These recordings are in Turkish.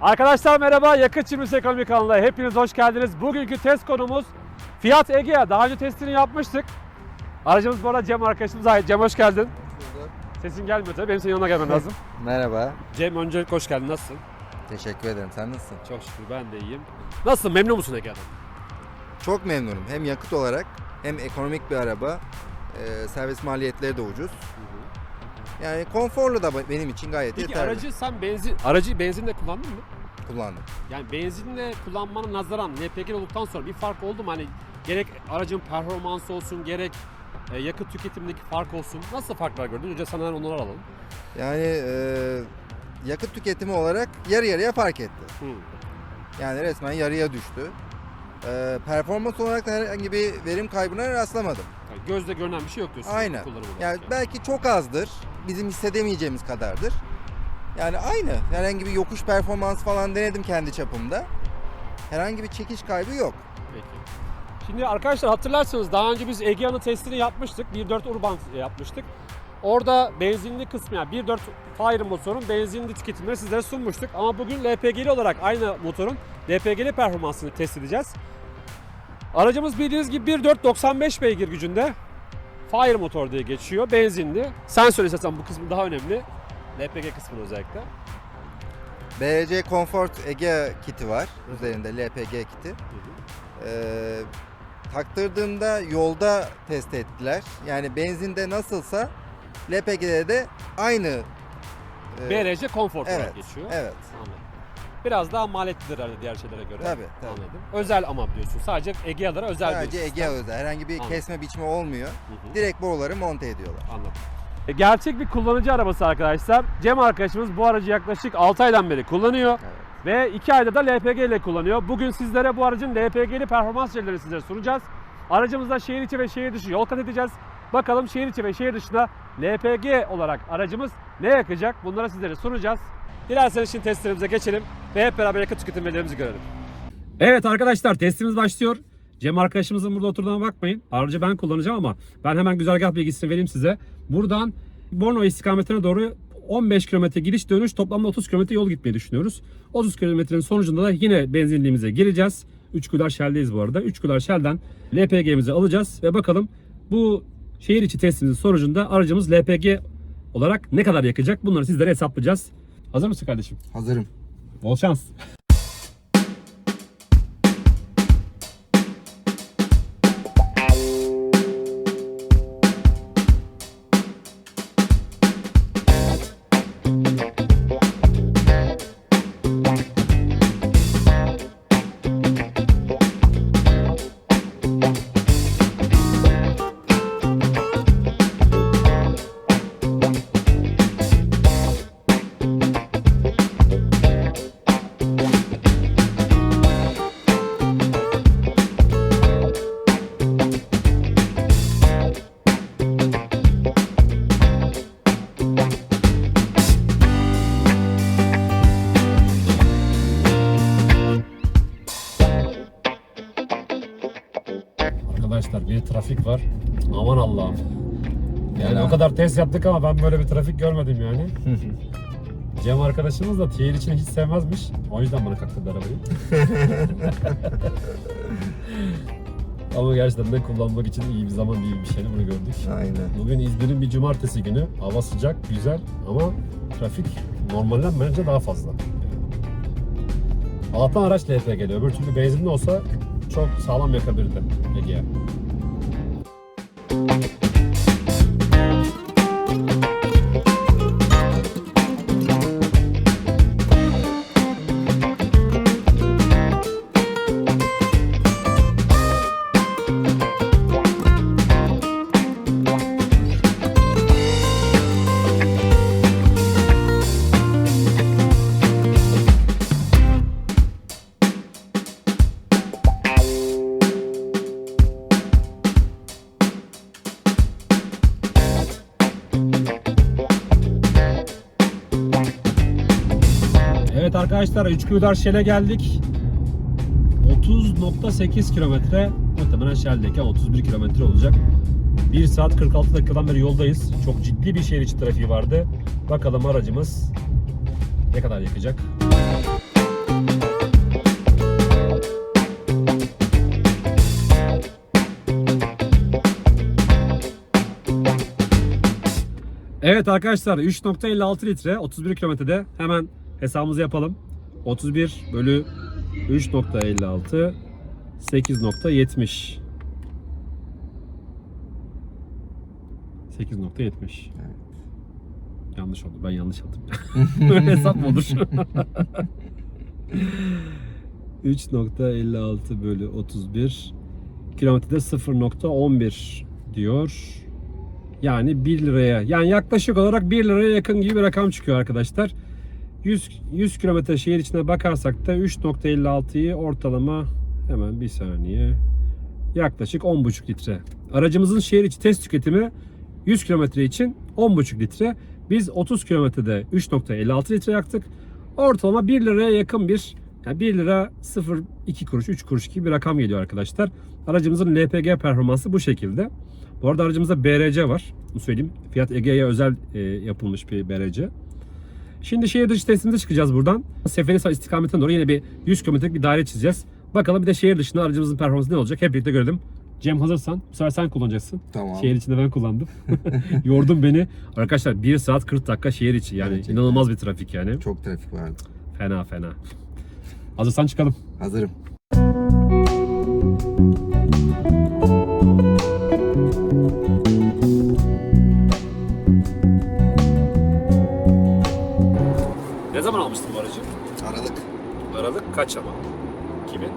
Arkadaşlar merhaba, Yakıt Çimrisi Ekonomi kanalına hepiniz hoş geldiniz. Bugünkü test konumuz Fiat Egea. Daha önce testini yapmıştık. Aracımız bu arada Cem arkadaşımız ait. Cem hoş geldin. Sesin gelmiyor tabii, benim senin yanına gelmem lazım. Merhaba. Cem öncelikle hoş geldin, nasılsın? Teşekkür ederim. Sen nasılsın? Çok şükür ben de iyiyim. Nasılsın, memnun musun Egea'dan? Çok memnunum. Hem yakıt olarak hem ekonomik bir araba. Ee, servis maliyetleri de ucuz. Yani konforlu da benim için gayet Peki yeterli. aracı sen benzin, aracı benzinle kullandın mı? kullandım. Yani benzinle kullanmana nazaran LPG olduktan sonra bir fark oldu mu? Hani gerek aracın performansı olsun, gerek e, yakıt tüketimindeki fark olsun. Nasıl farklar gördün? Önce senden onları alalım. Yani e, yakıt tüketimi olarak yarı yarıya fark etti. Hı. Yani resmen yarıya düştü. Ee, performans olarak da herhangi bir verim kaybına rastlamadım. Yani gözle görünen bir şey yok diyorsun. Aynen. kullanım olarak Yani belki çok azdır. Bizim hissedemeyeceğimiz kadardır. Yani aynı. Herhangi bir yokuş performans falan denedim kendi çapımda. Herhangi bir çekiş kaybı yok. Peki. Şimdi arkadaşlar hatırlarsanız daha önce biz Egea'nın testini yapmıştık. 1.4 Urban yapmıştık. Orada benzinli kısmı yani 1.4 Fire motorun benzinli tüketimleri sizlere sunmuştuk. Ama bugün LPG'li olarak aynı motorun LPG'li performansını test edeceğiz. Aracımız bildiğiniz gibi 1.4 95 beygir gücünde. Fire motor diye geçiyor. Benzinli. Sen söyle istersen bu kısmı daha önemli. LPG kısmını özellikle. BRC Comfort Ege kiti var. Üzerinde LPG kiti. Ee, taktırdığımda yolda test ettiler. Yani benzinde nasılsa LPG'de de aynı. e, BRC Comfort olarak evet, geçiyor. Evet. Anladım. Biraz daha maliyetlidir herhalde diğer şeylere göre. Tabii, tabii. Anladım. Özel ama diyorsun. Sadece Egea'lara özel Sadece bir Ege özel. Herhangi bir Anladım. kesme biçme olmuyor. Hı hı. Direkt boruları monte ediyorlar. Anladım. E, Gerçek bir kullanıcı arabası arkadaşlar. Cem arkadaşımız bu aracı yaklaşık 6 aydan beri kullanıyor. Evet. Ve 2 ayda da LPG ile kullanıyor. Bugün sizlere bu aracın LPG'li performans şeylerini sizlere sunacağız. Aracımızda şehir içi ve şehir dışı yol kat edeceğiz. Bakalım şehir içi ve şehir dışında LPG olarak aracımız ne yakacak? Bunları sizlere sunacağız. Dilerseniz şimdi testlerimize geçelim ve hep beraber yakıt tüketim verilerimizi görelim. Evet arkadaşlar testimiz başlıyor. Cem arkadaşımızın burada oturduğuna bakmayın. Aracı ben kullanacağım ama ben hemen güzergah bilgisini vereyim size. Buradan Bornova istikametine doğru 15 kilometre gidiş dönüş toplamda 30 kilometre yol gitmeyi düşünüyoruz. 30 kilometrenin sonucunda da yine benzinliğimize gireceğiz. 3 Güler Shell'deyiz bu arada. 3 Güler Shell'den LPG'mizi alacağız ve bakalım bu şehir içi testimizin sonucunda aracımız LPG olarak ne kadar yakacak bunları sizlere hesaplayacağız. Hazır mısın kardeşim? Hazırım. Bol şans. Arkadaşlar bir trafik var. Aman Allah'ım. Yani Ya. o kadar test yaptık ama ben böyle bir trafik görmedim yani. Cem arkadaşımız da tiyer için hiç sevmezmiş. O yüzden bana kaktırdı arabayı. ama gerçekten de kullanmak için iyi bir zaman iyi bir şey bunu gördük. Aynen. Bugün İzmir'in bir cumartesi günü. Hava sıcak, güzel ama trafik normalden bence daha fazla. Allah'tan araç LPG geliyor. Öbür türlü benzinli olsa çok sağlam yakabilirdi Ege'ye. Evet arkadaşlar 3 Üsküdar Şel'e geldik. 30.8 kilometre muhtemelen Şel'deki 31 kilometre olacak. 1 saat 46 dakikadan beri yoldayız. Çok ciddi bir şehir içi trafiği vardı. Bakalım aracımız ne kadar yakacak. Evet arkadaşlar 3.56 litre 31 kilometrede hemen hesabımızı yapalım. 31 bölü 3.56 8.70 8.70 Yanlış oldu. Ben yanlış yaptım. Böyle hesap mı olur? 3.56 bölü 31 kilometrede 0.11 diyor. Yani 1 liraya yani yaklaşık olarak 1 liraya yakın gibi bir rakam çıkıyor arkadaşlar. 100, 100 kilometre şehir içine bakarsak da 3.56'yı ortalama hemen bir saniye yaklaşık 10,5 litre. Aracımızın şehir içi test tüketimi 100 kilometre için 10,5 litre. Biz 30 kilometrede 3.56 litre yaktık. Ortalama 1 liraya yakın bir yani 1 lira 0,2 kuruş 3 kuruş gibi bir rakam geliyor arkadaşlar. Aracımızın LPG performansı bu şekilde. Bu arada aracımızda BRC var. Bunu söyleyeyim. Fiat Ege'ye özel e, yapılmış bir BRC. Şimdi şehir dışı testimize çıkacağız buradan. Seferihisar istikametine doğru yine bir 100 kilometrelik bir daire çizeceğiz. Bakalım bir de şehir dışında aracımızın performansı ne olacak hep birlikte görelim. Cem hazırsan bu sefer sen kullanacaksın. Tamam. Şehir içinde ben kullandım. Yordun beni. Arkadaşlar 1 saat 40 dakika şehir içi. Yani Gerçekten. inanılmaz bir trafik yani. Çok trafik vardı. Fena fena. Hazırsan çıkalım. Hazırım. Kaç ama? Kimin?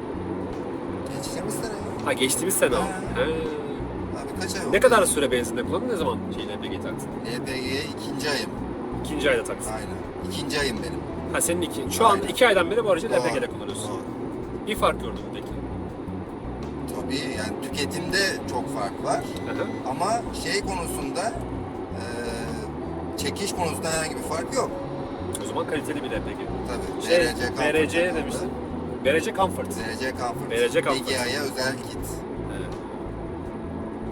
Geçeceğimiz sene. Ha geçtiğimiz sene Ha. He. Abi kaç ay oldu? Ne kadar süre benzinde kullandın? Ne zaman şey LPG taktın? LPG'ye ikinci ayım. İkinci ayda taktın. Aynen. İkinci ayım benim. Ha senin iki. Şu an Aynen. iki aydan beri bu aracı Doğru, LPG'de kullanıyorsun. doğru. Bir fark gördün mü peki? Tabii yani tüketimde çok fark var. Aha. Ama şey konusunda eee, çekiş konusunda herhangi bir fark yok. O zaman kaliteli bir LPG. Tabii. Şey, BRC Comfort BRC demiştin. BRC Comfort. BRC Comfort. BRC Comfort. BGA'ya özel kit. Evet.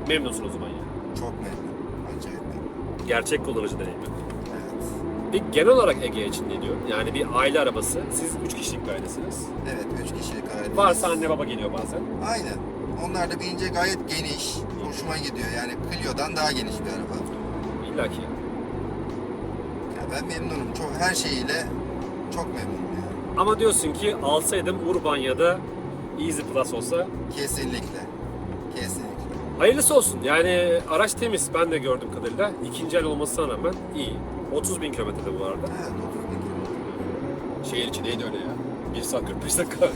Memnunsun o zaman ya. Çok memnun. Acayip memnun. Gerçek kullanıcı deneyimi. Evet. Bir genel olarak Ege için ne diyor? Yani bir aile arabası. Siz 3 kişilik bir ailesiniz. Evet, üç kişilik aile. Varsa anne baba geliyor bazen. Aynen. Onlar da binince gayet geniş. Hoşuma gidiyor. Yani Clio'dan daha geniş bir araba. İlla ki. Ben memnunum. Çok her şeyiyle çok memnunum yani. Ama diyorsun ki alsaydım Urban ya da Easy Plus olsa Kesinlikle. Kesinlikle. hayırlısı olsun. Yani araç temiz ben de gördüm kadarıyla. İkinci el olmasına rağmen iyi. 30 bin kilometrede bu arada. Evet, 30 bin kilometre. Şehir içi neydi öyle ya? 1 saat 45 dakika.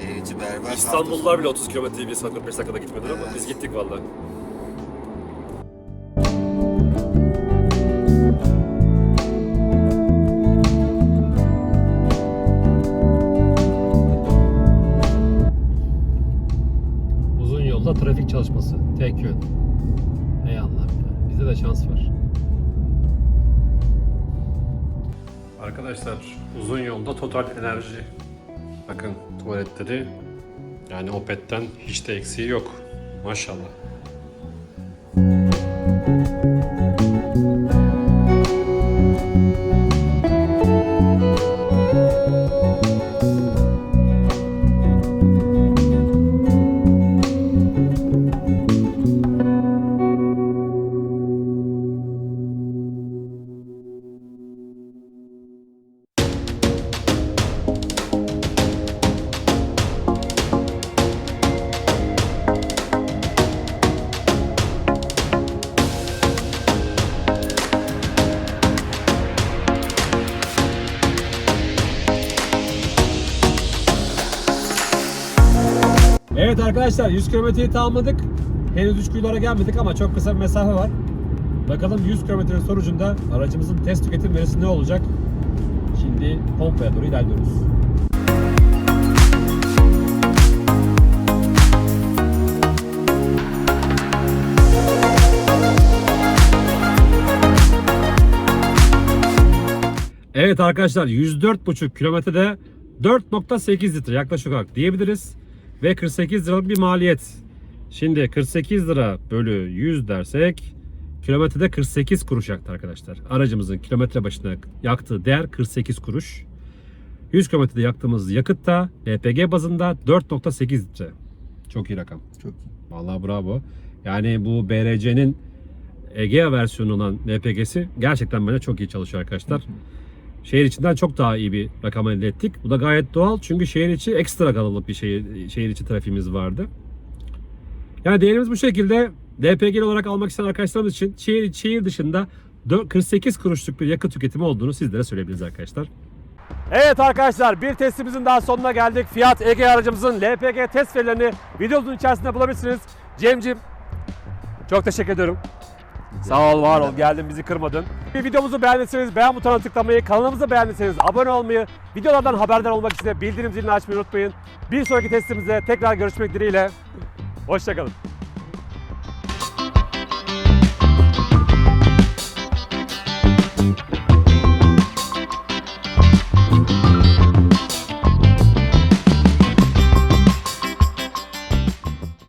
Şehir içi berbat. İstanbullular bile 30 kilometreyi 1 saat 45 dakikada gitmediler ama Evet. biz gittik vallahi. Tek yön. Ey Allah'ım ya. Bizde de şans var. Arkadaşlar uzun yolda total enerji. Bakın tuvaletleri yani Opet'ten hiç de eksiği yok. Maşallah. Evet arkadaşlar 100 kilometreyi tamamladık. Henüz 3 kuyulara gelmedik ama çok kısa bir mesafe var. Bakalım 100 kilometrenin sonucunda aracımızın test tüketim verisi ne olacak? Şimdi pompaya doğru ilerliyoruz. Evet arkadaşlar 104,5 kilometrede 4.8 litre yaklaşık olarak diyebiliriz. Ve 48 liralık bir maliyet. Şimdi 48 lira bölü 100 dersek kilometrede 48 kuruş yaktı arkadaşlar. Aracımızın kilometre başına yaktığı değer 48 kuruş. 100 kilometrede yaktığımız yakıt da LPG bazında 4.8 litre. Çok iyi rakam. Çok iyi. Vallahi bravo. Yani bu BRC'nin Egea versiyonu olan LPG'si gerçekten bence çok iyi çalışıyor arkadaşlar. Şehir içinden çok daha iyi bir rakam elde ettik. Bu da gayet doğal çünkü şehir içi ekstra kalabalık bir şehir, şehir içi trafiğimiz vardı. Yani değerimiz bu şekilde. LPG olarak almak isteyen arkadaşlarımız için şehir, şehir dışında dö- 48 kuruşluk bir yakıt tüketimi olduğunu sizlere söyleyebiliriz arkadaşlar. Evet arkadaşlar bir testimizin daha sonuna geldik. Fiat Ege aracımızın LPG test verilerini videomuzun içerisinde bulabilirsiniz. Cem'cim çok teşekkür ediyorum. Sağ ol, var ol. Geldin, bizi kırmadın. Bir videomuzu beğendiyseniz beğen butonuna tıklamayı, kanalımızı beğendiyseniz abone olmayı, videolardan haberdar olmak için de bildirim zilini açmayı unutmayın. Bir sonraki testimizde tekrar görüşmek dileğiyle. Hoşçakalın.